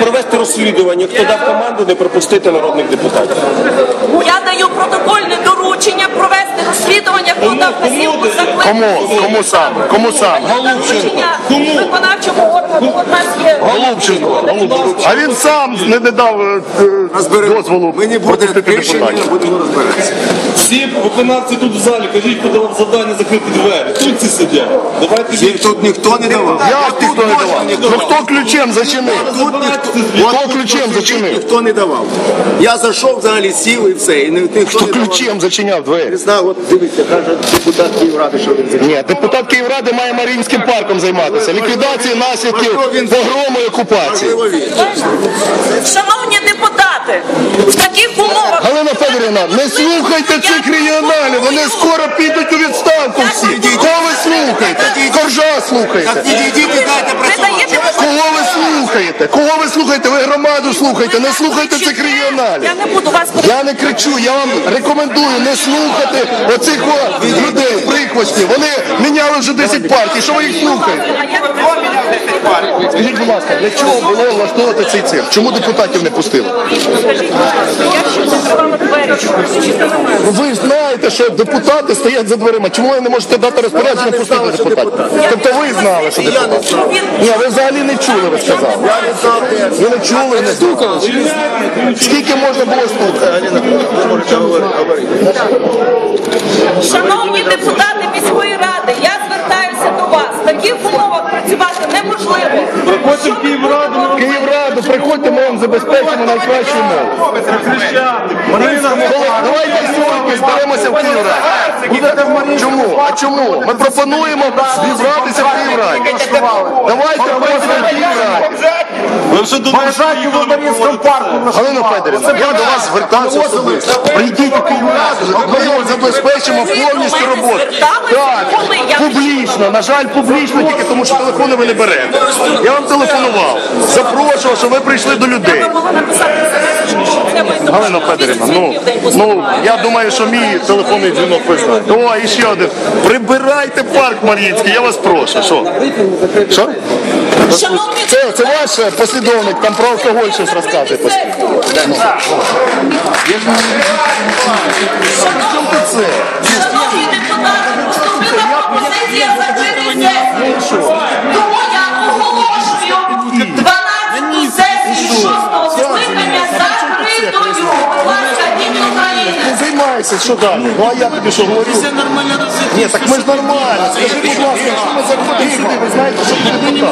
провести розслідування, хто дав команду не пропустити народних депутатів. Розслідування, хто дав вказівку закликати. Кому? Кому саме? Кому саме? Я дав доручення виконавчому органу. От у нас є Голубченко. А він сам не, не дав е, е, дозволу Ми не будемо пропустити рішення, депутатів. будемо розбиратися. Всі виконавці тут в залі, кажіть, хто давав завдання закрити двері. Тут ці сидять. Давайте Їм тут ніхто не давав. Як Тут ніхто не давав? ніхто Ну хто ключем зачинив? Тут ніхто, Хто тут ключем зачинив? Ніхто не давав. Я зайшов взагалі, сів і все. І ніхто Хто не давав. ключем зачиняв двері? Не знаю, от дивіться, каже депутат Київради, що він зачинив. Ні, депутат Київради має Маріїнським парком займатися. Ліквідації наслідків погрому і окупації. Шановні депутати, в таких умовах Галина Федорівна, не слухайте цих регіоналів, вони скоро підуть у відставку всі. Кого ви слухаєте? Коржа Так слухаєте. підійдіть і дайте ви працювати. Слухаєте? Кого ви слухаєте? Ви громаду слухаєте, не слухайте цих регіоналів. Я не буду вас Я не кричу, я вам рекомендую не слухати оцих о, людей, прихвостнів. Вони міняли вже 10 партій. Що ви їх слухаєте? Скажіть, будь ласка, для чого було влаштовувати цей цирк? Чому депутатів не пустили? Скажіть, я ще закривала двері. Ви знаєте, що депутати стоять за дверима. Чому ви не можете дати розпорядження пустити депутатів? Тобто ви знали, що депутати? Ні, ви взагалі не чули, ви сказали. Ви не чули, не слухали. Скільки можна було слухати? Шановні депутати міської ради, я звертаюся до вас. В таких умовах працювати неможливо. Приходьте в Київраду, Київраду, приходьте, ми вам забезпечимо найкращу зберемося в Київраді. Чому? А чому? Ми пропонуємо зібратися в Київраді. Давайте працюємо в Київраді. Ви вже до нас в парку. Галина Федорівна, я до вас звертався особисто. Прийдіть у Київраду, ми вам забезпечимо повністю роботу. Так, публічно, на жаль, публічно, тільки тому що телефони ви не берете. Я вам телефонував, запрошував, щоб ви прийшли до людей. Могла написати SMS, що це ви до Галина Федорівна, ну, ну я думаю, що мій телефонний дзвінок ви знаєте. О, і ще один. Прибирайте парк Мар'їнський, я вас прошу. Що? Що? Шановні Це, це ваш е, послідовник, там про алкоголь щось розказує постійно. Чому це? Шановні депутати, поступила пропозиція закрити сесію. Тому я оголошую 12 сесію 6 скликання закритою. Будь ласка, України. Ти займайся, що далі? Ну а я тобі що говорю? Ні, так ми ж нормально. Скажи, будь ласка, якщо ми заходимо сюди, ви знаєте, що буде депутат?